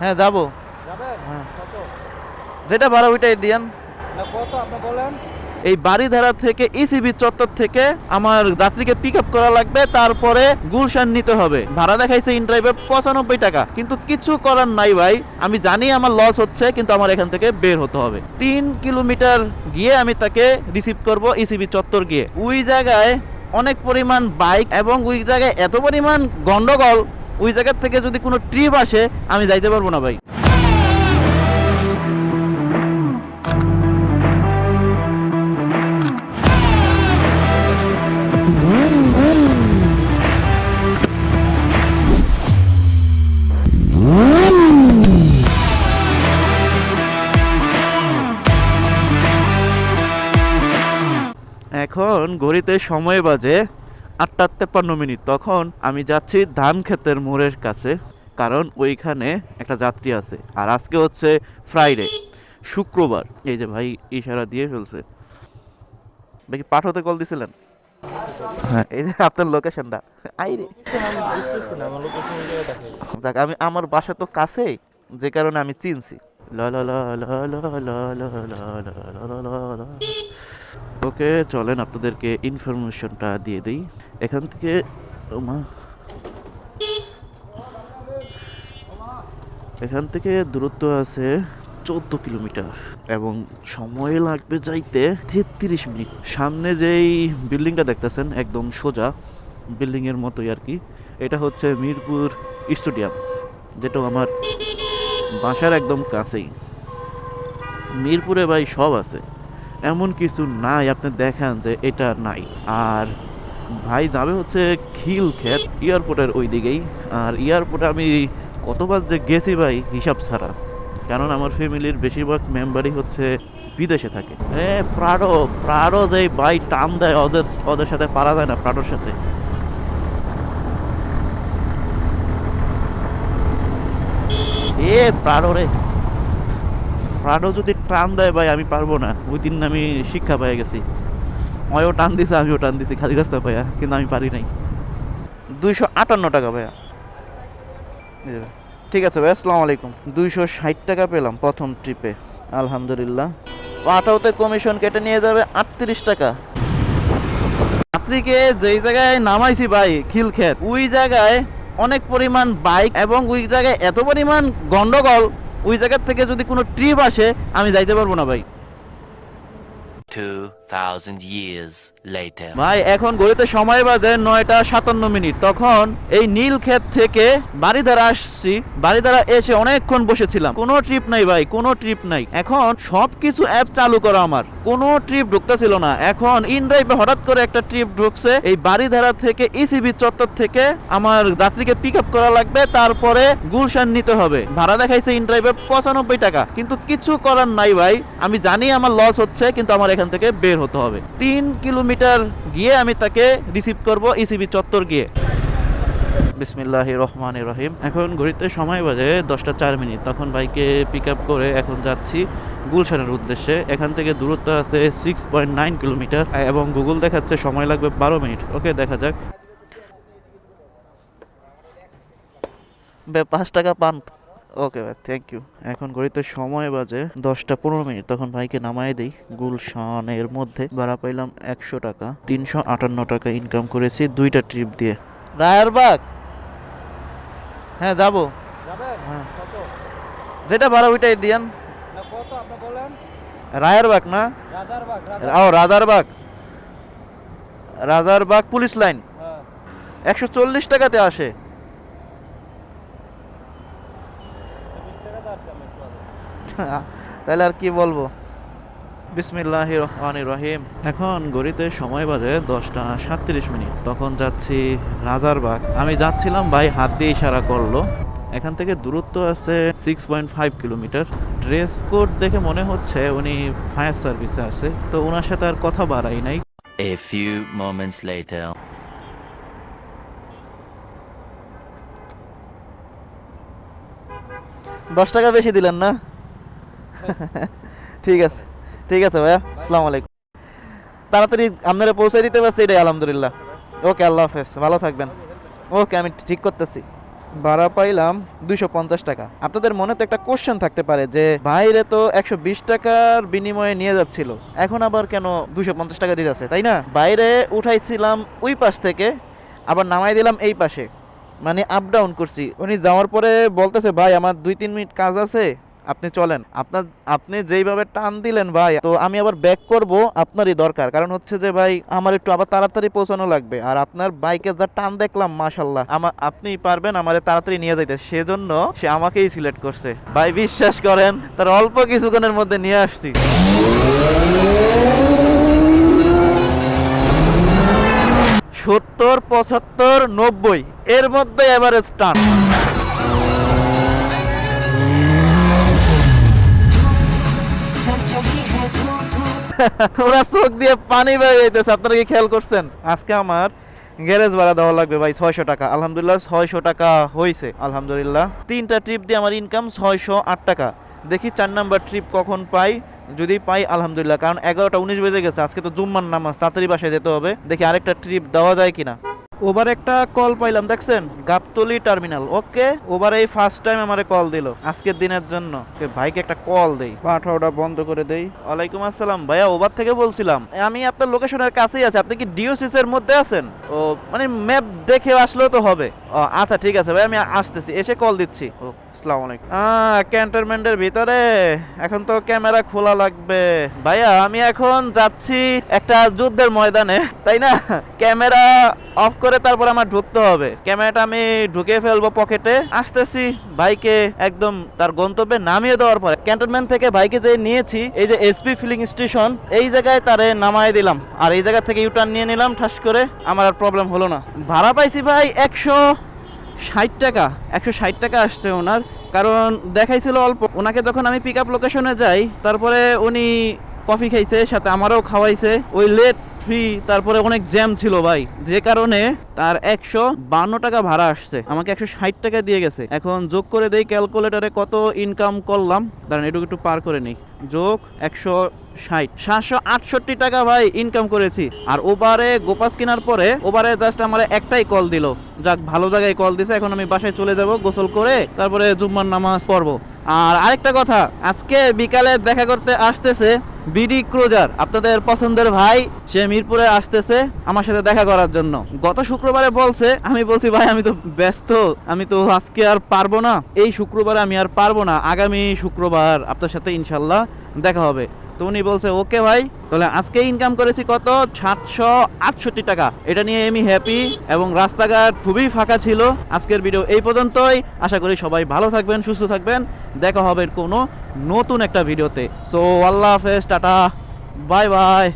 হ্যাঁ যাব। হ্যাঁ। যেটা ভাড়া ওইটাই দিয়ান। এই বাড়িধারা থেকে ইসিবি চত্বর থেকে আমার যাত্রীকে পিক আপ করা লাগবে তারপরে গুলশান নিতে হবে। ভাড়া দেখাইছে ইন ড্রাইভে পঁচানব্বই টাকা। কিন্তু কিছু করার নাই ভাই। আমি জানি আমার লস হচ্ছে কিন্তু আমার এখান থেকে বের হতে হবে। তিন কিলোমিটার গিয়ে আমি তাকে রিসিভ করব ইসিবি চত্বর গিয়ে। ওই জায়গায় অনেক পরিমাণ বাইক এবং ওই জায়গায় এত পরিমাণ গন্ডগোল ওই জায়গার থেকে যদি কোনো ট্রিপ আসে, আমি যাইতে পারব না ভাই। এখন ঘড়িতে সময় বাজে আটটা তেপ্পান্ন মিনিট তখন আমি যাচ্ছি ধান ক্ষেতের মোড়ের কাছে কারণ ওইখানে একটা যাত্রী আছে আর আজকে হচ্ছে ফ্রাইডে শুক্রবার এই যে ভাই ইশারা দিয়ে ফেলছে কি পাঠাতে কল দিছিলেন হ্যাঁ এই যে আপনার লোকেশনটা আইরে যাক আমি আমার বাসা তো কাছেই যে কারণে আমি চিনছি ল ল ল ল ল ল ল ল ল ল ল ল। ওকে, চলেন, আপনাদেরকে ইনফরমেশনটা দিয়ে দিই। এখান থেকে। এখান থেকে দূরত্ব আছে চোদ্দ কিলোমিটার এবং সময় লাগবে যাইতে তেত্রিশ মিনিট। সামনে যেই বিল্ডিংটা দেখতেছেন, একদম সোজা বিল্ডিংয়ের মতোই আর কি। এটা হচ্ছে মিরপুর স্টেডিয়াম, যেটা আমার বাসার একদম কাছেই। মিরপুরে ভাই সব আছে। এমন কিছু নাই, আপনি দেখান যে এটা নাই। আর ভাই যাবে হচ্ছে খিল ক্ষেত এয়ারপোর্টের ওই দিকেই আর এয়ারপোর্টে আমি কতবার যে গেছি ভাই, হিসাব ছাড়া। কারণ আমার ফ্যামিলির বেশিরভাগ মেম্বারই হচ্ছে বিদেশে থাকে। এ প্রাডো প্রাডো যে ভাই টান দেয়, ওদের ওদের সাথে পারা যায় না প্রাডোর সাথে। এ প্রাডো রে। প্রাডো যদি টান দেয় ভাই, আমি পারব না। ওই দিন আমি শিক্ষা পেয়ে গেছি। অয়ও টান দিছে, আমিও টান দিছি, খালি রাস্তা পাইয়া, কিন্তু আমি পারি নাই। দুইশো আটান্ন টাকা ভাইয়া। ঠিক আছে ভাই, আসসালামু আলাইকুম। দুইশো ষাট টাকা পেলাম প্রথম ট্রিপে আলহামদুলিল্লাহ। আঠারোতে কমিশন কেটে নিয়ে যাবে আটত্রিশ টাকা। যাত্রীকে যেই জায়গায় নামাইছি ভাই, খিলক্ষেত, ওই জায়গায় অনেক পরিমাণ বাইক এবং ওই জায়গায় এত পরিমাণ গন্ডগোল ওই জায়গার থেকে যদি কোনো ট্রিপ আসে আমি যাইতে পারব না ভাই 2,000 years later. ভাই, এখন সময় বাজে নয়টা সাতান্ন মিনিট। তখন এই নীল ক্ষেত থেকে আসছি। এসে অনেকক্ষণ বসেছিলাম। কোনো ট্রিপ নাই ভাই, কোনো ট্রিপ নাই। এখন সব কিছু অ্যাপ চালু করা আমার। কোনো ট্রিপ ঢুকতেছিল না। এখন ইন ড্রাইভে হঠাৎ করে একটা ট্রিপ ঢুকছে। এই বাড়িধারা থেকে ইসিবি চত্বর থেকে আমার যাত্রীকে পিক আপ করা লাগবে। তারপরে গুলশান নিতে হবে। ভাড়া দেখাইছে ইন ড্রাইভে পঁচানব্বই টাকা। কিন্তু কিছু করার নাই ভাই। আমি জানি আমার লস হচ্ছে, কিন্তু আমার এখান থেকে বের হতে হবে। তিন কিলোমিটার গিয়ে আমি তাকে রিসিভ করব ইসিবি চত্বর গিয়ে। বিসমিল্লাহ রহমান রহিম। এখন ঘড়িতে সময় বাজে দশটা চার মিনিট। তখন বাইকে পিক আপ করে এখন যাচ্ছি গুলশানের উদ্দেশ্যে। এখান থেকে দূরত্ব আছে সিক্স পয়েন্ট নাইন কিলোমিটার এবং গুগল দেখাচ্ছে সময় লাগবে বারো মিনিট। ওকে, দেখা যাক। বে পাঁচ টাকা পান ওকে ভাই থ্যাংক ইউ এখন ঘড়িতে সময় বাজে দশটা পনেরো মিনিট। তখন ভাইকে নামাই দিই গুলশানের মধ্যে। ভাড়া পাইলাম একশো টাকা। তিনশো আটান্ন টাকা ইনকাম করেছি দুইটা ট্রিপ দিয়ে। রায়ারবাগ? হ্যাঁ যাব। হ্যাঁ। যেটা ভাড়া ওইটাই দিয়ান। না কত আপনি বলেন? রায়ারবাগ না? রাজারবাগ। ও রাজারবাগ। Rajarbagh police line. হ্যাঁ। একশো চল্লিশ টাকাতে আসে বিশ টাকা তো আসছে আমি একটু আগে। তাহলে আর কি বলব? বিসমিল্লাহ রহমান রহিম। এখন ঘড়িতে সময় বাজে দশটা সাতত্রিশ মিনিট। তখন যাচ্ছি রাজারবাগ আমি যাচ্ছিলাম ভাই হাত দিয়ে ইশারা করল। এখান থেকে দূরত্ব আছে six point five kilometre dress code দেখে মনে হচ্ছে উনি ফায়ার সার্ভিসে আছে। তো ওনার সাথে আর কথা বাড়াই নাই। A few moments later. দশ টাকা বেশি দিলেন না? ঠিক আছে ঠিক আছে ভাইয়া, আসসালামু আলাইকুম। তাড়াতাড়ি আপনারা পৌঁছে দিতে পারছি, এটাই আলহামদুলিল্লাহ। ওকে, আল্লাহ হাফেজ, ভালো থাকবেন। ওকে, আমি ঠিক করতেছি। ভাড়া পাইলাম দুইশো পঞ্চাশ টাকা। আপনাদের মনে তো একটা কোশ্চেন থাকতে পারে যে বাইরে তো একশো বিশ টাকার বিনিময়ে নিয়ে যাচ্ছিল। এখন আবার কেন দুশো পঞ্চাশ টাকা দিতেছে, তাই না? বাইরে উঠাইছিলাম ওই পাশ থেকে, আবার নামাই দিলাম এই পাশে। মানে আপ ডাউন করছি। উনি যাওয়ার পরে বলতেছে, ভাই, আমার দুই তিন মিনিট কাজ আছে আপনি চলেন। আপনার আপনি যেইভাবে টান দিলেন ভাই, তো আমি আবার ব্যাক করব আপনারই দরকার। কারণ হচ্ছে যে ভাই, আমার একটু আবার তাড়াতাড়ি পৌঁছানো লাগবে। আর আপনার বাইকে যা টান দেখলাম মাশাল্লাহ আমার আপনি পারবেন আমারে তাড়াতাড়ি নিয়ে যাইতে। সেজন্য সে আমাকেই সিলেক্ট করছে। ভাই, বিশ্বাস করেন, তার অল্প কিছুক্ষণের মধ্যে নিয়ে আসছি। সত্তর, পঁচাত্তর, নব্বই, এর মধ্যে এভারেজ টান। ওরা চোখ দিয়ে পানি বেড়ে যাইতেছে আপনারা কি খেয়াল করছেন? আজকে আমার গ্যারেজ ভাড়া দেওয়া লাগবে ভাই ছয়শো টাকা। আলহামদুলিল্লাহ ছয়শো টাকা হয়েছে আলহামদুলিল্লাহ। তিনটা ট্রিপ দিয়ে আমার ইনকাম ছয়শো আট টাকা। দেখি চার নাম্বার ট্রিপ কখন পাই? যদি পাই, আলহামদুলিল্লাহ। কারণ এগারোটা উনিশ বেজে গেছে, আজকে তো জুম্মার নামাজ, তাড়াতাড়ি বাসায় যেতে হবে। দেখি আরেকটা ট্রিপ দেওয়া যায় কিনা। ওবার একটা কল পাইলাম দেখছেন? গাবতলি টার্মিনাল ওকে ওবার এই ফার্স্ট টাইম আমার কল দিল আজকের দিনের জন্য। ওকে, ভাইকে একটা কল দেই। পাঠাওটা বন্ধ করে দেই। ওয়ালাইকুম আসসালাম। ভাইয়া ওবার থেকে বলছিলাম আমি আপনার লোকেশনের কাছেই আছি আপনি কি ডিওসিস এর মধ্যে আছেন? ও মানে ম্যাপ দেখে আসলেও তো হবে। আচ্ছা ঠিক আছে ভাই আমি আসতেছি এসে কল দিচ্ছি। ও আসসালামু আলাইকুম। ক্যান্টনমেন্টের ভিতরে এখন তো ক্যামেরা খোলা লাগবে। ভাইয়া, আমি এখন যাচ্ছি একটা যুদ্ধের ময়দানে, তাই না? ক্যামেরা অফ করে তারপর আমার ঢুকতে হবে। ক্যামেরাটা আমি ঢুকে ফেলব পকেটে। আসতেছি ভাইকে একদম তার গন্তব্যে নামিয়ে দেওয়ার পরে। ক্যান্টনমেন্ট থেকে ভাইকে যে নিয়েছি, এই যে এসপি ফিলিং স্টেশন, এই জায়গায় তারে নামায় দিলাম। আর এই জায়গা থেকে ইউটার্ন নিয়ে নিলাম, ঠাস করে। আমার আর প্রবলেম হলো না। ভাড়া পাইছি ভাই একশো ষাট টাকা, একশো ষাট টাকা আসছে ওনার। কারণ দেখাইছিল অল্প। ওনাকে যখন আমি পিক আপ লোকেশনে যাই, তারপরে উনি কফি খাইছে, সাথে আমারও খাওয়াইছে। ওই লেট ফ্রি তারপরে অনেক জ্যাম ছিল ভাই। যে কারণে তার একশো বান্ন টাকা ভাড়া আসছে। আমাকে একশো ষাট টাকা দিয়ে গেছে। এখন যোগ করে দেই ক্যালকুলেটারে কত ইনকাম করলাম। দাঁড়ান, এটুকু একটু পার করে নিই। যোগ একশো ষাট। সাতশো আটষট্টি টাকা ভাই ইনকাম করেছি। আর ওবারে গোপাস কেনার পরে, ওবারে জাস্ট আমার একটাই কল দিল। যাক, ভালো জায়গায় কল দিছে। এখন আমি বাসায় চলে যাব, গোসল করে, তারপরে জুম্মার নামাজ পড়ব। আর আরেকটা কথা, আজকে বিকালে দেখা করতে আসতেছে বিডি ক্রোজার, আপনাদের পছন্দের ভাই, সে মিরপুরে আসতেছে আমার সাথে দেখা করার জন্য। গত শুক্রবারে বলছে, আমি বলছি, ভাই, আমি তো ব্যস্ত, আমি তো আজকে আর পারব না। এই শুক্রবারে আমি আর পারব না, আগামী শুক্রবার আপনার সাথে ইনশাল্লাহ দেখা হবে। তো উনি বলছে, ওকে ভাই, তাহলে আজকে ইনকাম করেছি কত? সাতশো আটষট্টি টাকা। এটা নিয়ে আমি হ্যাপি এবং রাস্তাঘাট খুবই ফাঁকা ছিল। আজকের ভিডিও এই পর্যন্তই। আশা করি সবাই ভালো থাকবেন, সুস্থ থাকবেন। দেখা হবে কোনো নতুন একটা ভিডিওতে। সো আল্লাহ হাফেজ টাটা। Bye bye.